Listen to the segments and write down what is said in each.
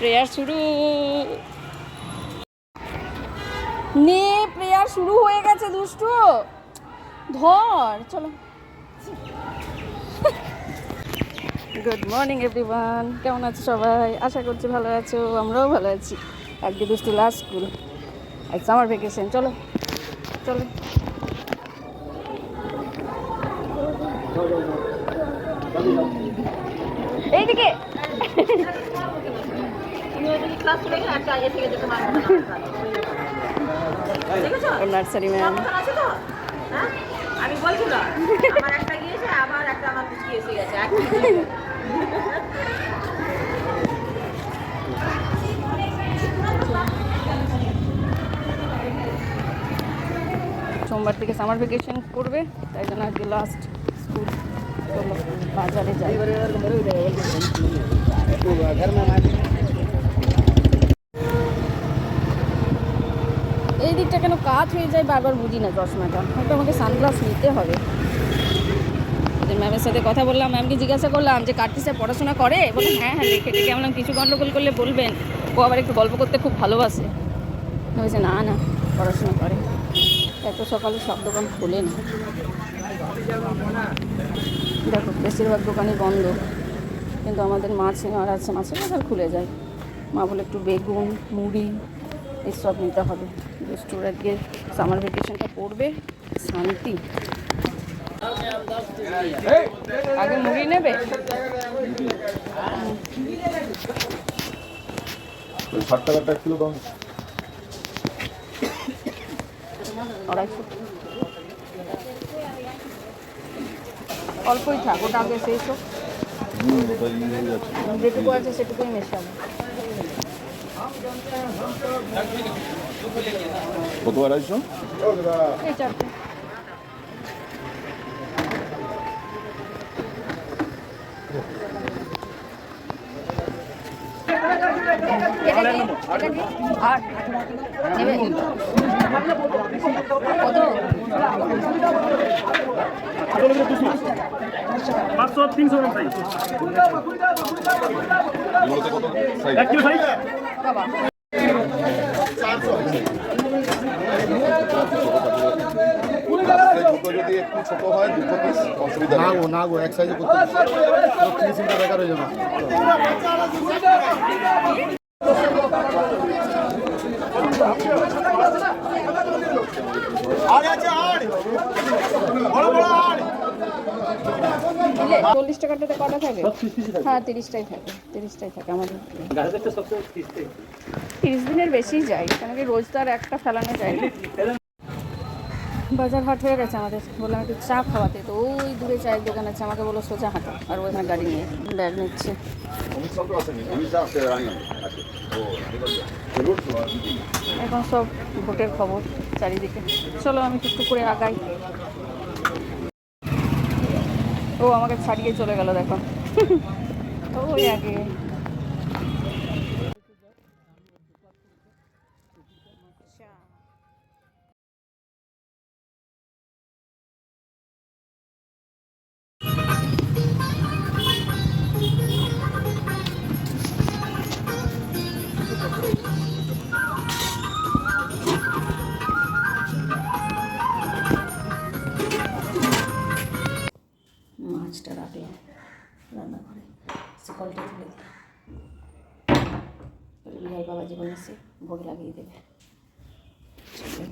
Prayer শুরু। নে, prayer শুরু হয়ে গেছে দুষ্টু। ধর, চলো। গুড মর্নিং এভরিওয়ান কেমন আছো সবাই? আশা করছি ভালো আছো, আমরাও ভালো আছি। আজকে দুষ্টু লাস্ট স্কুল আজ সামার ভ্যাকেশন চলো। চলো। নার্সারি ম্যাম আমি আমার একটা গিয়েছে আবার একটা আমার পিছিয়ে এসে গেছে সোমবার থেকে সামার ভ্যাকেশন করবে তাই জন্য আজকে লাস্ট স্কুল বাজারে যাই। এই কেন কাজ হয়ে যায় বারবার বুঝি না চশমাটা। হয়তো আমাকে সানগ্লাস নিতে হবে। ম্যামের সাথে কথা বললাম ম্যামকে জিজ্ঞাসা করলাম যে কার্তিসে পড়াশোনা করে? বলে হ্যাঁ হ্যাঁ রেখে রেখে আমরা কিছু গন্ডগোল করলে বলবেন। ও আবার একটু গল্প করতে খুব ভালোবাসে। বলছে, না না, পড়াশোনা করে। এত সকালে সব দোকান খোলে না। দেখো, বেশিরভাগ দোকানই বন্ধ। কিন্তু আমাদের মাছ আর আছে মাছের বাজার খুলে যায়। মা বলে, একটু বেগুন, মুড়ি, এসব নিতে হবে। দুষ্টুর আজকে সামার ভ্যাকেশনটা পড়বে। শান্তি। আগে মুড়ি নেবে? ষাট টাকাটা কিলো দাম আড়াইশো। অল্পই থাক ওটা আগে শেষ হোক। যেটুকু আছে সেটুকুই মেশাবো। কত আড়াইশো? পাঁচশো তিনশো গ্রাম সাইজ। এক কিলো সাইজ বাবা দুটো যদি একটু ছোট হয় দুটো পিস অসুবিধা না নেই গো না গো এক সাইজে করতে বেকার হয়ে যাবে। চল্লিশ টাকাটাতে কটা থাকে? হ্যাঁ তিরিশটাই থাকে তিরিশটাই থাকে আমাদের। তিরিশ দিনের বেশি যায় কেন কি রোজ তো আর একটা ফেলানো যায় না। বাজার হাট হয়ে গেছে আমাদের। বললাম, একটু চা খাওয়াতে। তো ওই দূরে চায়ের দোকান আছে, আমাকে বলো সোজা হাঁটো। আর ওখানে গাড়ি নিয়ে ব্যাগ নিচ্ছে। এখন সব ভোটের খবর চারিদিকে। চলো, আমি একটু করে আগাই। ও আমাকে ছাড়িয়ে চলে গেল, দেখো। ওই আগে।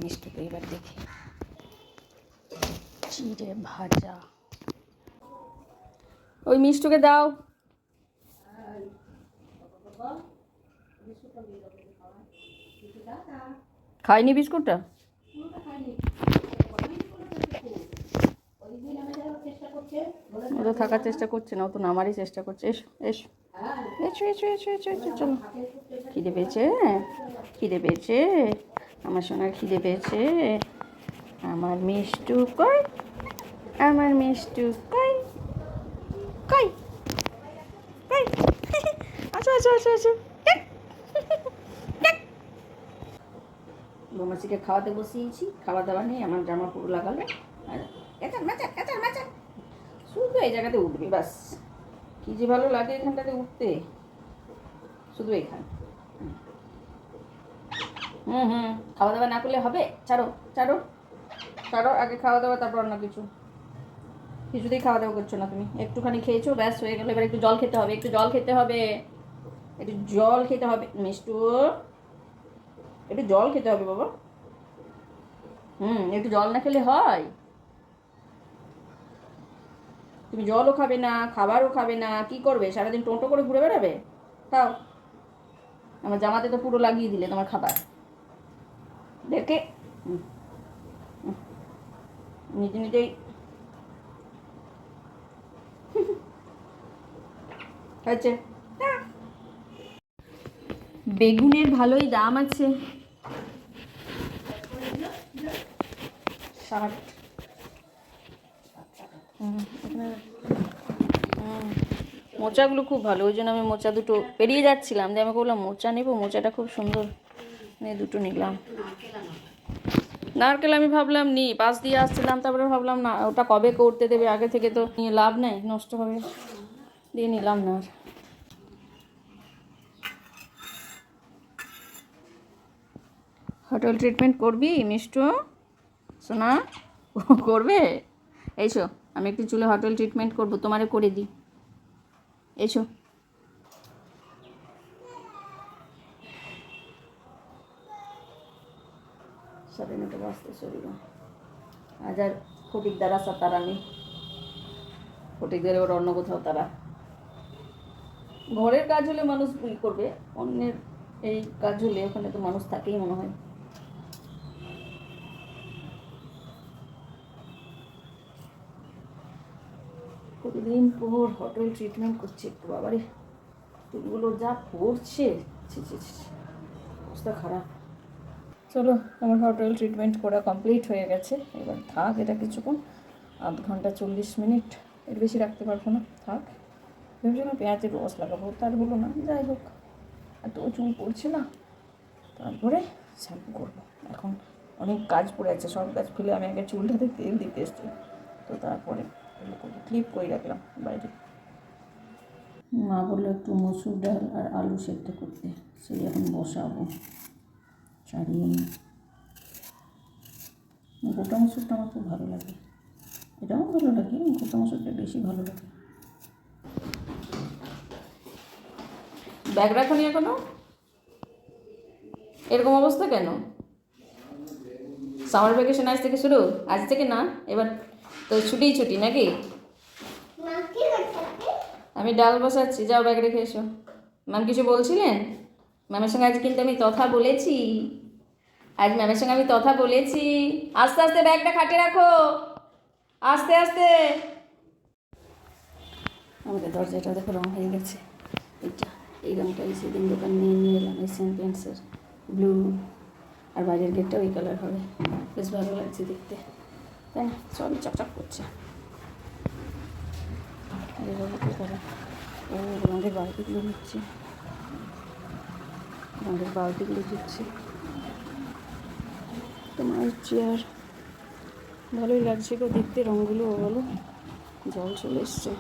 মিষ্টুকে এবার দেখি। চিড়ে ভাজা। ওই মিষ্টুকে দাও। খাইনি বিস্কুটটা? ও তো থাকার চেষ্টা করছে না, ও তো নামারই চেষ্টা করছে। এসো এসো। এসো এসো এসো এসো এসো, চলো। খিদে পেয়েছে? খিদে পেয়েছে? আমার সোনার খিদে পেয়েছে। আমার মিষ্টু কই? আমার মিষ্টু কই? কই? কই? আসো আচ্ছা আসো আসো। বোমাসিকে খাওয়াতে বসিয়েছি, খাওয়া দাওয়া নেই, আমার জামা পুরো লাগালো। আর ক্যাচার ম্যাচার ম্যাচার শুধু এই জায়গাতে উঠবি, বাস। কি যে ভালো লাগে এখানটাতে উঠতে। শুধু এখানে। হুম হুম। খাওয়া দাওয়া না করলে হবে? ছাড়ো ছাড়ো। ছাড়ো, আগে খাওয়া দাওয়া তারপর অন্য কিছু। কিছুতেই খাওয়া দাওয়া করছ না তুমি। একটুখানি খেয়েছো, ব্যাস, হয়ে গেলো। এবার একটু জল খেতে হবে, একটু জল খেতে হবে। একটু জল খেতে হবে। মিষ্টু, একটু জল খেতে হবে বাবা। হুম, একটু জল না খেলে হয়। তুমি জলও খাবে না, খাবারও খাবে না। কি করবে? সারাদিন টোটো করে ঘুরে বেড়াবে? খাও আমার জামাতে তো পুরো লাগিয়ে দিলে তোমার খাবার। দেখে। নিজে নিজেই। হয়েছে। বেগুনের ভালোই দাম আছে। ষাট। মোচাগুলো খুব ভালো। ওই জন্য আমি মোচা দুটো পেরিয়ে যাচ্ছিলাম। যে আমি বললাম মোচা নেব। মোচাটা খুব সুন্দর। নিয়ে দুটো নিলাম। নারকেল আমি ভাবলাম নি পাশ দিয়ে আসছিলাম, তারপরে ভাবলাম না, ওটা কবে করতে দেবে, আগে থেকে তো নিয়ে লাভ নেই, নষ্ট হবে। দিয়ে নিলাম না হোটেল ট্রিটমেন্ট করবি, মিষ্টু? সোনা, করবে? এসো, আমি একটু চুলে হোটেল ট্রিটমেন্ট করব, তোমারে করে দিই। এসো। নটা বাজতে শরীর আজ আর ফটিক দ্বারা সাঁতার আমি। ফটিকদের ওর অন্য কোথাও তারা। ঘরের কাজ হলে মানুষ ভুল করবে, অন্যের এই কাজ হলে ওখানে তো মানুষ থাকেই মনে হয়। কতদিন পর হোটেল ট্রিটমেন্ট করছে একটু, বাবারে। চুলগুলো যা পড়ছে। অবস্থা খারাপ। চলো, আমার হোটেল ট্রিটমেন্ট করা কমপ্লিট হয়ে গেছে। এবার থাক এটা কিছুক্ষণ। আধ ঘণ্টা চল্লিশ মিনিট। এর বেশি রাখতে পারব না। থাক। ভেবেছিলাম পেঁয়াজের রস লাগাবো, তার হলো না। যাই হোক। এত চুল পড়ছে না। তারপরে শ্যাম্পু করব। এখন অনেক কাজ পড়ে আছে। সব কাজ ফেলে আমি আগে চুলটাতে তেল দিতে এসছি। তো তারপরে ক্লিপ করে রাখলাম বাইরে। মা বলল একটু মসুর ডাল আর আলু সেদ্ধ করতে। সেই এখন বসাবো। ছাড়িয়ে নিই গোটা মসুরটা আমার খুব ভালো লাগে। এটাও ভালো লাগে গোটা মসুরটা বেশি ভালো লাগে। ব্যাগ রাখো নি এখনও? এরকম অবস্থা কেন? সামার ভ্যাকেশন আজ থেকে শুরু? আজ থেকে না? এবার তো ছুটিই ছুটি নাকি? আমি ডাল বসাচ্ছি যাও ব্যাগ রেখে এসো। ম্যাম কিছু বলছিলেন? ম্যামের সঙ্গে আজ কিন্তু আমি তথা বলেছি। আজ ম্যামের সঙ্গে আমি তথা বলেছি। আস্তে আস্তে ব্যাগটা খাটে রাখো। আস্তে আস্তে। আমাদের দরজাটা দেখো রং হয়ে গেছে। এইটা, এই রংটাই সেদিন দোকান নিয়ে নিয়ে এলাম এশিয়ান পেন্টসের ব্লু। আর বাইরের গেটটা ওই কালার হবে। বেশ ভালো লাগছে দেখতে। তাই না? সবই চকচক করছে। ও আমাদের বালতিগুলো দিচ্ছে আমাদের বালতিগুলো দিচ্ছে। তোমার চেয়ার ভালোই লাগছে গো দেখতে রঙগুলো বলো জল চলে এসছে।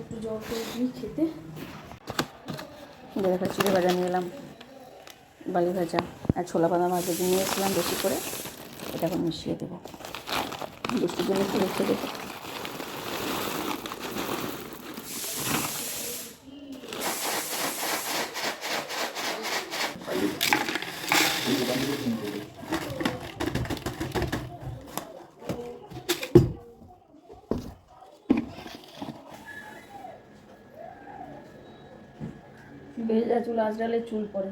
একটু জল করে দিই খেতে। দেখা চিড়ে ভাজা নিয়ে এলাম বালি ভাজা আর ছোলা বাদাম আগে নিয়ে এসেছিলাম বেশি করে এটা এখন মিশিয়ে দেবো। দুষ্টুর জন্য একটু রেখে দেবো ভেজা চুল আঁচড়ালে চুল পড়ে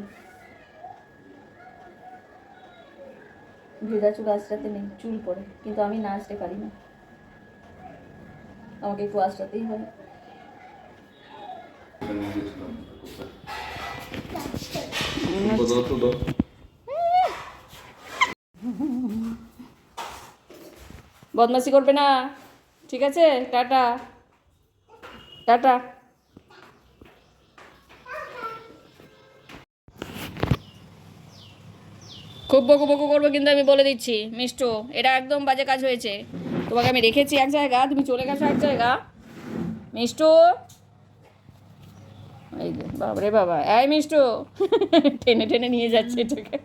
ভেজা চুল আঁচড়াতে নেই চুল পড়ে কিন্তু আমি না আঁচড়ে পারি না। আমাকে একটু আঁচড়াতেই হয় বদমাসি করবে না। ঠিক আছে? টাটা। টাটা। খুব বকু বকু করব কিন্তু আমি বলে দিচ্ছি, মিষ্টু, এটা একদম বাজে কাজ হয়েছে। তোমাকে আমি রেখেছি এক জায়গা, তুমি চলে গেছো এক জায়গা। মিষ্টু? এই বাবারে বাবা। এই মিষ্টু, টেনে টেনে নিয়ে যাচ্ছে এটাকে।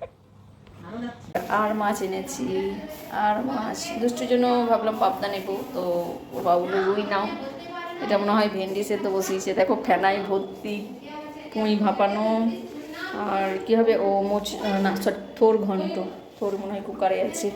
আর মাছ এনেছি, আর মাছ। দুষ্টুর জন্য ভাবলাম পাবদা নেব, তো ও বাবু রুই নাও এটা মনে হয় ভেন্ডি সেদ্ধ বসিয়েছে। দেখো ফেনাই ভর্তি কুঁই ভাপানো। আর কী হবে ও মোচ না সরি থোর ঘন্ট, থোর মনে হয় কুকারে আছে।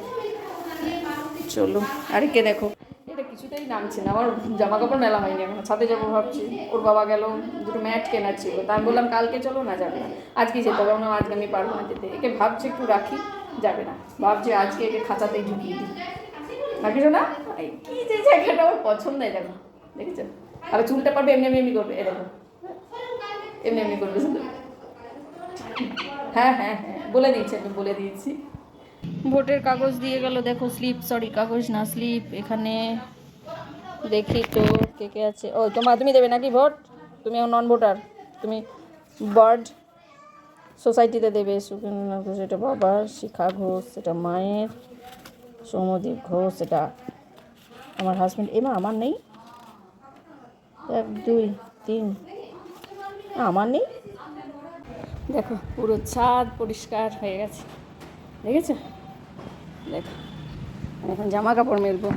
চলো আরেকে দেখো। এটা কিছুতেই নামছে না, আমার জামা কাপড় মেলা হয়নি এখন, ছাদে যাব ভাবছি। ওর বাবা গেল, দুটো ম্যাট কেনার ছিল। তা আমি বললাম, কালকে চলো না, যাবে না। আজকে যেতে হবে। না আজকে আমি পারব না যেতে। একে ভাবছে, একটু রাখি, যাবে না। ভাবছে, আজকে একে খাঁচাতেই ঢুকিয়ে দিই। রাখিস না কি যে জায়গাটা ওর পছন্দ, এই দেখো। দেখেছ? আবার চুলটা পারবে, এমনি এমনি এমনি করবে এ দেখো। এমনি এমনি করবে, শুধু। হ্যাঁ হ্যাঁ হ্যাঁ বলে দিয়েছি আমি বলে দিয়েছি। ভোটের কাগজ দিয়ে গেল, দেখো স্লিপ সরি কাগজ না, স্লিপ, এখানে দেখি তো কে কে আছে। ও, তোমার, তুমি দেবে নাকি ভোট? তুমি নন ভোটার তুমি বার্ড সোসাইটিতে দেবে সুখেন্দ্রনাথ ঘোষ, এটা বাবার, শিখা ঘোষ, এটা মায়ের সৌমদীপ ঘোষ, এটা আমার হাজব্যান্ড এমা, আমার নেই? এক, দুই, তিন আমার নেই? দেখো, পুরো ছাদ পরিষ্কার হয়ে গেছে। দেখেছ? দেখো এখন জামা কাপড় মেলবো।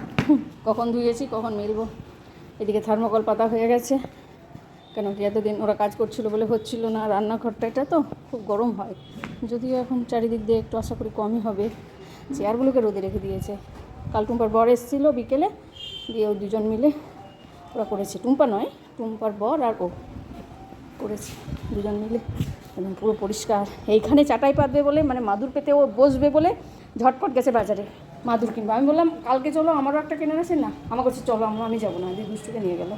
কখন ধুয়েছি, কখন মেলবো। এদিকে থার্মোকল পাতা হয়ে গেছে। কেন কি এতদিন ওরা কাজ করছিল বলে হচ্ছিল না, রান্নাঘরটা, এটা তো খুব গরম হয়। যদিও এখন চারিদিক দিয়ে একটু আশা করি কমই হবে। চেয়ারগুলোকে রোদে রেখে দিয়েছে। কাল টুম্পার বর এসেছিল বিকেলে, দিয়ে ও দুজন মিলে ওরা করেছে। টুম্পা নয়, টুম্পার বর আর ও করেছে, দুজন মিলে। একদম পুরো পরিষ্কার। এইখানে চাটাই পাতবে বলে মানে মাদুর পেতে ও বসবে বলে ঝটপট গেছে বাজারে মাদুর কিনবো। আমি বললাম, কালকে চলো, আমারও একটা কেনার আছে না? আমার কাছে চলো আমরা আমি যাব না। দিয়ে দুষ্টুকে নিয়ে গেলো।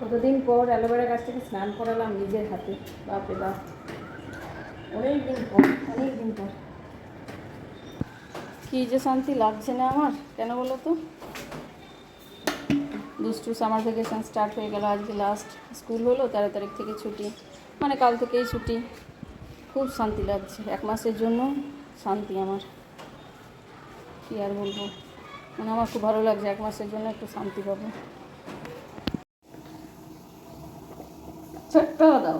কতদিন পর অ্যালোভেরা গাছ থেকে স্নান করালাম নিজের হাতে? বাপরে বাপ। অনেক দিন পর অনেক দিন পর। কী যে শান্তি লাগছে না আমার কেন বলো তো? দুষ্টু সামার ভ্যাকেশন স্টার্ট হয়ে গেল আজকে লাস্ট স্কুল হলো তেরো তারিখ থেকে ছুটি। মানে কাল থেকেই ছুটি। খুব শান্তি লাগছে এক মাসের জন্য শান্তি আমার। কী আর বলব? মানে আমার খুব ভালো লাগছে এক মাসের জন্য একটু শান্তি পাবো। ছোট্ট দাও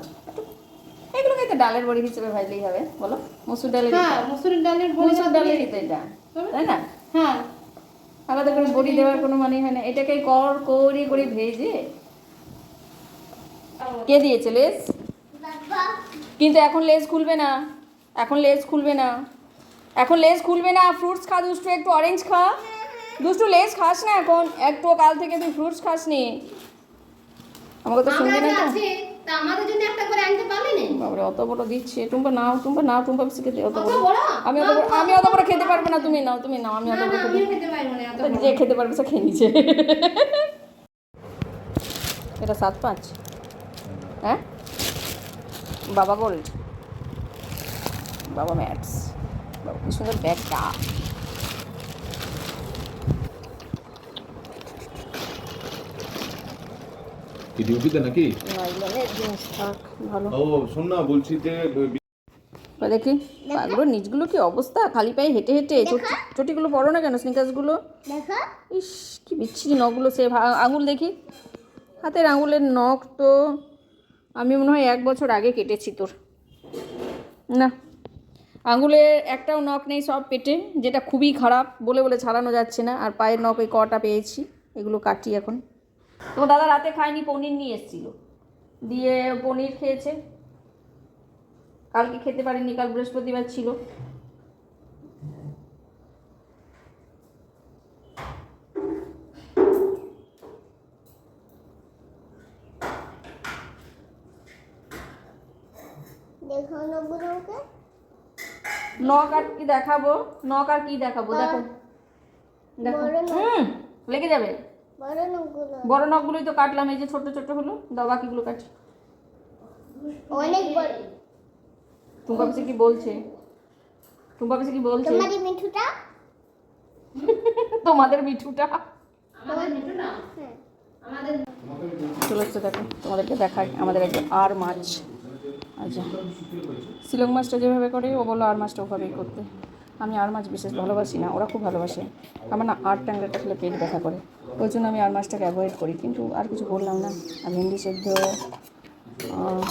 ডালের বড়ি হিসেবে ভাজলেই হবে বলো? মসুর ডালের হ্যাঁ মসুরের ডালের বড়ি মসুর ডালের তো এটা তাই না? হ্যাঁ। আলাদা করে বড়ি দেওয়ার কোনো মানে হয় না। এটাকে কর করি করে ভেজে কে দিয়েছে লেস কিন্তু এখন লেস খুলবে না এখন লেস খুলবে না এখন লেস খুলবে না। ফ্রুটস খা দুষ্টু একটু অরেঞ্জ খা। দুষ্টু লেস খাস না এখন। একটু কাল থেকে তুই ফ্রুটস খাস নি আমাকে তো শুনবি না তো আছে তা আমাদের জন্য একটা করে আনতে পারলি না। বাবারে অত বড় দিচ্ছে। টুম্পা নাও টুম্পা নাও টুম্পা বেশি খেতে অত বড়? আমি অত বড় আমি অত বড় খেতে পারব না তুমি নাও তুমি নাও আমি না অত বড় খেতে পারব না। যে খেতে পারবে সে খেয়ে নিচ্ছে এটা সাত পাঁচ। হ্যাঁ? বাবা গোল্ড। বাবা ম্যাটস। বাবা কি সুন্দর ব্যাগটা। কি ডিউটিতে নাকি? ভালো। ও শোন না বলছি যে দেখি পাগুলো নিচগুলো কি অবস্থা? খালি পায়ে হেঁটে হেঁটে চটি- চটিগুলো পরো না কেন স্নিকার্সগুলো দেখা। ইস কি বিচ্ছিরি নখগুলো সে ভা- আঙুল দেখি। হাতের আঙুলের নখ তো আমি মনে হয় এক বছর আগে কেটেছি তোর। না আঙুলে একটাও নখ নেই সব পেটে যেটা খুবই খারাপ বলে বলে ছাড়ানো যাচ্ছে না। আর পায়ের নখ এই কটা পেয়েছি এগুলো কাটি এখন। তোমার দাদা রাতে খায়নি পনির নিয়ে এসেছিল। দিয়ে পনির খেয়েছে। কালকে খেতে পারেনি কাল বৃহস্পতিবার ছিল। নখ আর কি দেখাবো? নখ আর কি দেখাবো? দেখো। দেখো। হুম লেগে যাবে। বড় নখগুলোই তো কাটলাম এই যে ছোট ছোট হলো দাও বাকিগুলো কাটি। অনেক বড় টুম্পা পিসে কি বলছে? টুম্পা পিসে কি বলছে? তোমারই মিঠুটা? তোমাদের মিঠুটা? আমাদের মিঠু না? হ্যাঁ। আমাদের চলে এসছে দেখো তোমাদেরকে দেখাই আমাদের একটা আর মাছ। আচ্ছা। শিলং মাছটা যেভাবে করে ও বলো আর মাছটা ওভাবেই করতে। আমি আর মাছ বিশেষ ভালোবাসি না ওরা খুব ভালোবাসে। আমার না আর ট্যাংরাটা খেলে পেট ব্যথা করে। ওই জন্য আমি আর মাছটাকে অ্যাভয়েড করি কিন্তু আর কিছু বললাম না। আর ভেন্ডি সেদ্ধ আহ,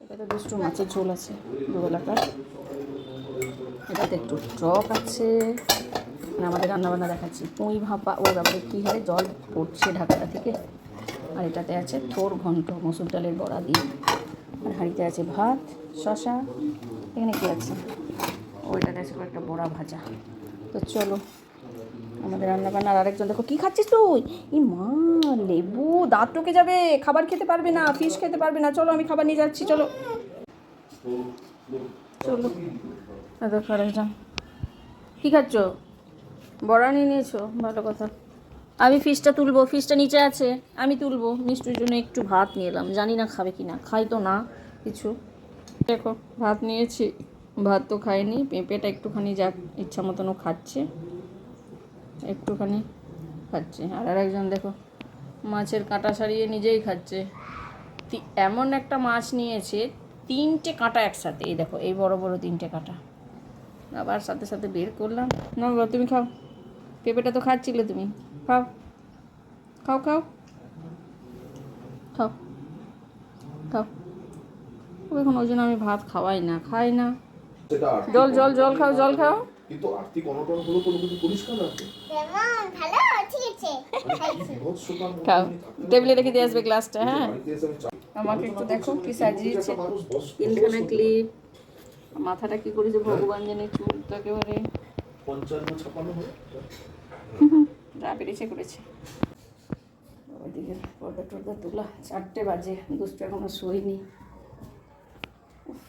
এটাতে দুষ্টু মাছের ঝোল আছে দুবেলাকার। এটাতে একটু টক আছে। মানে আমাদের রান্নাবান্না দেখাচ্ছি। পুঁই ভাপা ওর ব্যাপারে কী হয় জল পড়ছে ঢাকাটা থেকে। আর এটাতে আছে থোর ঘন্ট মসুর ডালের বড়া দিয়ে। আর হাঁড়িতে আছে ভাত শশা এখানে কী আছে? ওইটাতে আছে একটা বড়া ভাজা। তো চলো, আমাদের রান্না বান্না আরেকজন, দেখো কী খাচ্ছিস তুই? ই মা, লেবু, দাঁত টকে যাবে, খাবার খেতে পারবে না ফিশ খেতে পারবে না, চলো আমি খাবার নিয়ে যাচ্ছি, চলো। চলো। দেখো আরেকজন। কী খাচ্ছ? বড়া নিয়ে নিয়েছো? ভালো কথা। আমি ফিশটা তুলবো ফিশটা নিচে আছে, আমি তুলবো। মিষ্টির জন্য একটু ভাত নিয়ে এলাম, জানি না খাবে কি না খাই তো না, কিছু। দেখো, ভাত নিয়েছি। ভাত তো খাইনি, পেঁপেটা একটুখানি যা ইচ্ছা মতনও খাচ্ছে। একটুখানি খাচ্ছে। আর আর একজন দেখো, মাছের কাঁটা সারিয়ে নিজেই খাচ্ছে। এমন একটা মাছ নিয়েছে, তিনটে কাঁটা একসাথে। এই দেখো, এই বড় বড় তিনটে কাঁটা। আবার সাথে সাথে বের করলাম। না তুমি খাও। পেঁপেটা তো খাচ্ছিলে তুমি। খাও। খাও খাও। খাও। খাও। এখন ওই জন্য আমি ভাত খাওয়াই না, খাই না। জল জল জল খাও জল খাও। কিন্তু আর্থিক অনটন হলো কোনো কিছু পরিষ্কার আছে ভালো? ঠিক আছে। খাইছি বিভৎসতার মধ্যে? খাও। টেবিলে রেখে দিয়ে আসবে গ্লাসটা হ্যাঁ? আমাকে একটু দেখো কি সাজিয়েছে। তিনখানা ক্লিপ মাথাটা কি করেছে ভগবান জানে চুল তো একেবারে। পঞ্চান্ন ছাপান্ন হয়ে যা পেরেছে করেছে। ওইদিকে পর্দা টর্দা তোলা চারটে বাজে দুষ্টু এখনও শোয়নি উফ।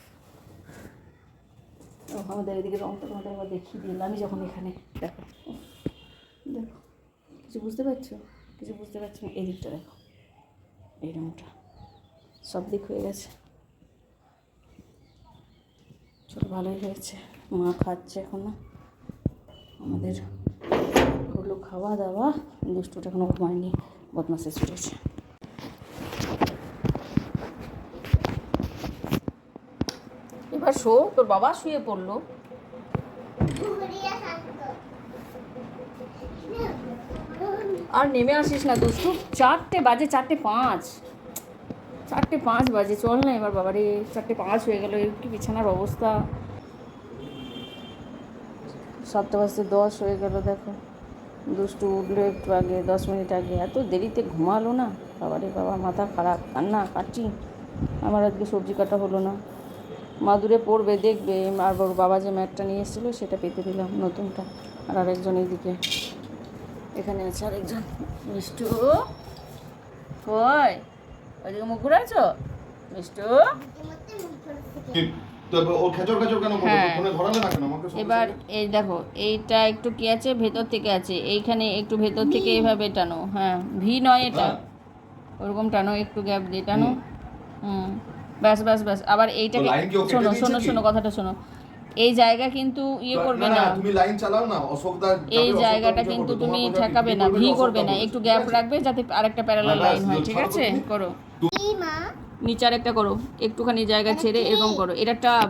ও, আমাদের এদিকে রং তোমাদের একবার দেখিয়ে আমি যখন এখানে, দেখো দেখো, কিছু বুঝতে পারছ? কিছু বুঝতে পারছ না? এই দিকটা দেখো, এই রংটা, সব দিক হয়ে গেছে। ছোটো ভালোই হয়েছে। মা খাচ্ছে এখনও আমাদের হলো খাওয়া দাওয়া। দুষ্টুটা এখনও ঘুমায়নি, বদমাসে ছুটেছে এবার শো তোর বাবা শুয়ে পড়ল। আর নেমে আসিস না দুষ্টু। চারটে বাজে, চারটে পাঁচ। চারটে পাঁচ বাজে, চল না এবার বাবারে চারটে পাঁচ হয়ে গেল কি বিছানার অবস্থা। সাতটা বাজতে দশ হয়ে গেল, দেখো। দুষ্টু উঠল একটু আগে, দশ মিনিট আগে। এত দেরিতে ঘুমালো না? বাবারে বাবা, মাথা খারাপ, কান্না কাটি আমার আজকে সবজি কাটা হলো না। মাদুরে পড়বে দেখবে। আর ওর বাবা যে ম্যাটটা নিয়ে এসেছিল সেটা পেতে দিলাম নতুনটা। আর আরেকজন এইদিকে। এখানে আছে আরেকজন। মিষ্টু কই? ওইদিকে মুখ ঘুরে আছো? মিষ্টু? হ্যাঁ। এবার এই দেখো এইটা একটু কি আছে? ভেতর থেকে আছে। এইখানে একটু ভেতর থেকে এইভাবে টানো। হ্যাঁ ভি নয় এটা। হ্যাঁ। ওরকম টানো একটু গ্যাপ দিয়ে টানো। হুম। ব্যাস ব্যাস ব্যাস। আবার এইটাকে শোনো শোনো শোনো কথাটা শোনো। এই জায়গা কিন্তু ইয়ে করবে না তুমি লাইন চালাও না। অশোকদা যাবে, এই জায়গাটা কিন্তু তুমি ঠেকাবে না ভি করবে না। একটু গ্যাপ রাখবে যাতে আরেকটা প্যারালাল লাইন হয় ঠিক আছে? করো। কি মা। নিচে আরেকটা করো। একটুখানি জায়গা ছেড়ে এরকম করো। এটা টাব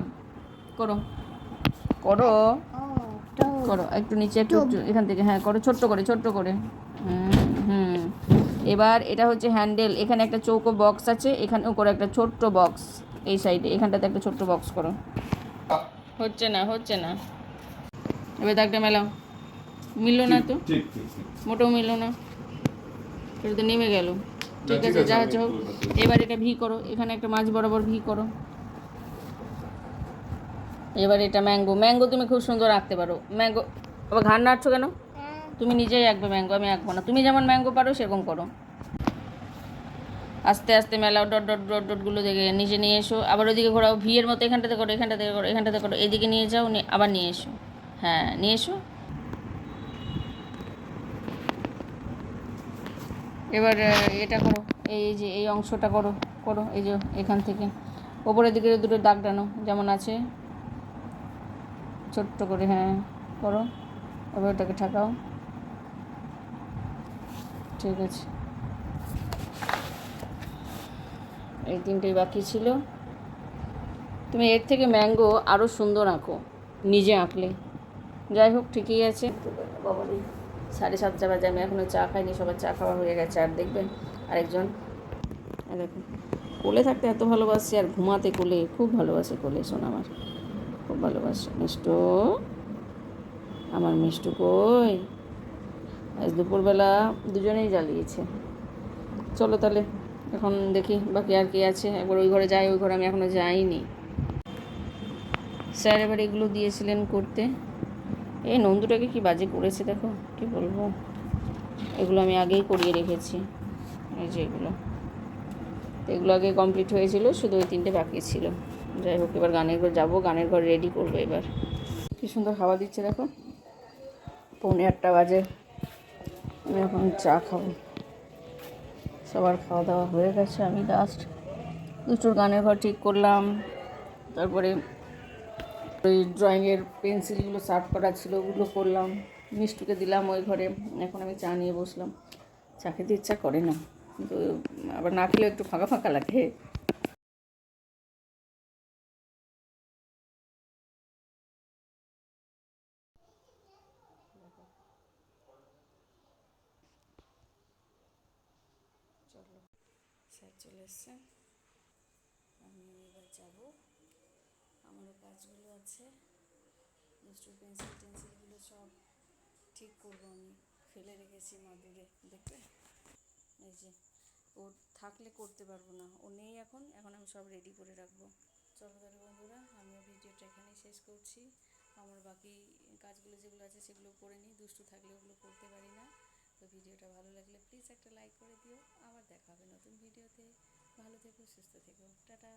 করো। করো করো। একটু নিচে একটু এখান থেকে হ্যাঁ করো ছোট্ট করে ছোট্ট করে। হুম। এবার এটা হচ্ছে হ্যান্ডেল এখানে একটা চৌকো বক্স আছে এখানেও করো একটা ছোট্ট বক্স এই সাইডে এখানটাতে একটা ছোট্ট বক্স করো। হচ্ছে না হচ্ছে না। এবার দাগটা মেলাও। মিললো না তো? মোটেও মিললো না। এটা তো নেমে গেল। ঠিক আছে যা হচ্ছে হোক। এবার এটা ভি করো এখানে একটা মাছ বরাবর ভি করো। এবার এটা ম্যাঙ্গো। ম্যাঙ্গো তুমি খুব সুন্দর আঁকতে পারো। ম্যাঙ্গো আবার ঘাড় নাড়ছো কেন? তুমি নিজেই আঁকবে ম্যাঙ্গো আমি আঁকবো না। তুমি যেমন ম্যাঙ্গো পারো, সেরকম করো। আস্তে আস্তে মেলাও ডট ডট ডট ডটগুলো দেখে নিচে নিয়ে এসো। আবার ওদিকে ঘোরাও ভিয়ের মতো এখানটাতে করো এখানটাতে করো এখানটাতে করো। এদিকে নিয়ে যাও আবার নিয়ে এসো। হ্যাঁ নিয়ে এসো। এবার এটা করো, এই যে, এই অংশটা করো করো, এই যে এখান থেকে। ওপরের দিকে দুটো দাগ টানো, যেমন আছে। ছোট্ট করে হ্যাঁ করো। এবার ওটাকে ঠাকাও। ঠিক আছে। এই তিনটেই বাকি ছিল। তুমি এর থেকে ম্যাঙ্গো আরও সুন্দর আঁকো, নিজে আঁকলে। যাই হোক, ঠিকই আছে। সাড়ে সাতটা বাজে, আমি এখনও চা খাইনি, সবার চা খাওয়া হয়ে গেছে। আর দেখবেন, আরেকজন আর দেখুন, কোলে থাকতে এত ভালোবাসি আর ঘুমাতে কোলে, খুব ভালোবাসে কোলে, শোন আমার, খুব ভালোবাসে। মিষ্টু, আমার মিষ্টু কই? আজ দুপুরবেলা দুজনেই জ্বালিয়েছে। চলো তাহলে, এখন দেখি বাকি আর কি আছে। একবার ওই ঘরে যাই, ওই ঘরে আমি এখনও যাইনি। স্যার এবার এগুলো দিয়েছিলেন করতে। এই নন্দুটাকে কি বাজে করেছে দেখো, কি বলব? এগুলো আমি আগেই করিয়ে রেখেছি, এই যে এগুলো। এগুলো আগে কমপ্লিট হয়েছিল, শুধু ওই তিনটে বাকি ছিল। যাই হোক, এবার গানের ঘর যাব, গানের ঘর রেডি করব এবার। কি সুন্দর হাওয়া দিচ্ছে দেখো। পৌনে আটটা বাজে। আমি এখন চা খাব। সবার খাওয়া দাওয়া হয়ে গেছে, আমি লাস্ট দুটোর গানের ঘর ঠিক করলাম। তারপরে ওই ড্রয়িংয়ের পেন্সিলগুলো শার্প করা ছিল, ওগুলো করলাম। মিষ্টুকে দিলাম ওই ঘরে, এখন আমি চা নিয়ে বসলাম। চা খেতে ইচ্ছা করে না, কিন্তু আবার না খেলে একটু ফাঁকা ফাঁকা লাগে। চলে এসছে। আমি এবার যাব। আমারও কাজগুলো আছে। মিস্টুর পেন্সিল টেন্সিলগুলো সব ঠিক করব আমি। ফেলে রেখেছি মা মাদুরে দেখবে এই যে ও থাকলে করতে পারব না। ও নেই এখন এখন আমি সব রেডি করে রাখব। চলো তাহলে বন্ধুরা, আমিও ভিডিওটা এখানেই শেষ করছি। আমার বাকি কাজগুলো যেগুলো আছে সেগুলো করে নিই। দুষ্টু থাকলে ওগুলো করতে পারি না। তো ভিডিওটা ভালো লাগলে প্লিজ একটা লাইক করে দিও। আবার দেখা হবে নতুন ভিডিওতে। ভালো থেকো, সুস্থ থেকো। টাটা।